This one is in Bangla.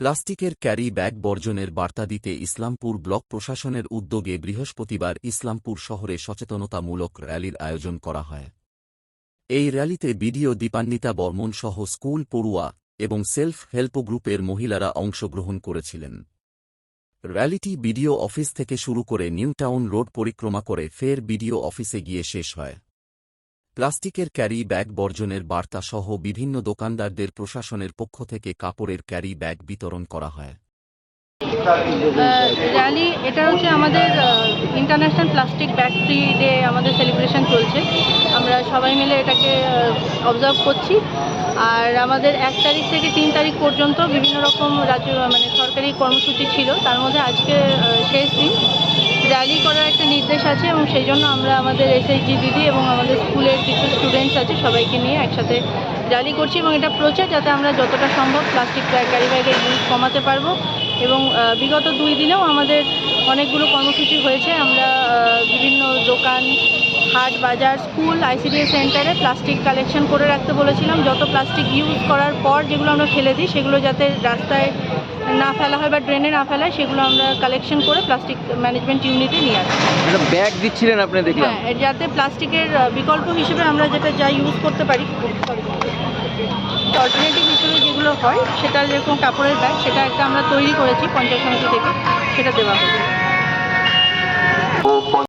প্লাস্টিকের ক্যারি ব্যাগ বর্জনের বার্তা দিতে ইসলামপুর ব্লক প্রশাসনের উদ্যোগে বৃহস্পতিবার ইসলামপুর শহরে সচেতনতামূলক র্যালির আয়োজন করা হয়। এই র্যালিতে বিডিও দীপান্বিতা বর্মন সহ স্কুল পড়ুয়া এবং সেলফ হেল্প গ্রুপের মহিলারা অংশগ্রহণ করেছিলেন। র্যালিটি বিডিও অফিস থেকে শুরু করে নিউ টাউন রোড পরিক্রমা করে ফের বিডিও অফিসে গিয়ে শেষ হয়। প্লাস্টিকের ক্যারি ব্যাগ বর্জনের বার্তা সহ বিভিন্ন দোকানদারদের প্রশাসনের পক্ষ থেকে কাপড়ের ক্যারি ব্যাগ বিতরণ করা হয়। র্যালি এটা হচ্ছে আমাদের international plastic bag free day আমাদের সেলিব্রেশন চলছে। আমরা সবাই মিলে এটাকে অবজার্ভ করছি। আর আমাদের এক তারিখ থেকে তিন তারিখ পর্যন্ত বিভিন্ন রকম রাজ্য মানে সরকারি কর্মসূচি ছিল। তার মধ্যে আজকে শেষ দিন। র্যালি করার একটা নির্দেশ আছে এবং সেই জন্য আমরা আমাদের এসএইচজি দিদি এবং আমাদের স্কুলের কিছু স্টুডেন্টস আছে, সবাইকে নিয়ে একসাথে র্যালি করছি এবং এটা প্রচার যাতে আমরা যতটা সম্ভব প্লাস্টিক ক্যারি ব্যাগের ইউজ কমাতে পারব। এবং বিগত দুই দিনেও আমাদের অনেকগুলো কর্মসূচি হয়েছে। আমরা বিভিন্ন দোকান, হাট, বাজার, স্কুল আইসিডিএস সেন্টারে প্লাস্টিক কালেকশন করে রাখতে বলেছিলাম। যত প্লাস্টিক ইউজ করার পর যেগুলো আমরা ফেলে দিই, সেগুলো যাতে রাস্তায় না ফেলা হয় বা ড্রেনে না ফেলা হয় সেগুলো আমরা কালেকশন করে প্লাস্টিক ম্যানেজমেন্ট ইউনিটে নিয়ে আসি। একটা ব্যাগ দিচ্ছিলেন আপনি দেখলাম। হ্যাঁ যাতে প্লাস্টিকের বিকল্প হিসেবে আমরা যেটা যা ইউজ করতে পারি অল্টারনেটিভ হিসেবে যেগুলো হয় সেটা যেরকম কাপড়ের ব্যাগ সেটা একটা আমরা তৈরি করেছি পঞ্চায়েত সমিতি থেকে সেটা দেওয়া হয়েছে।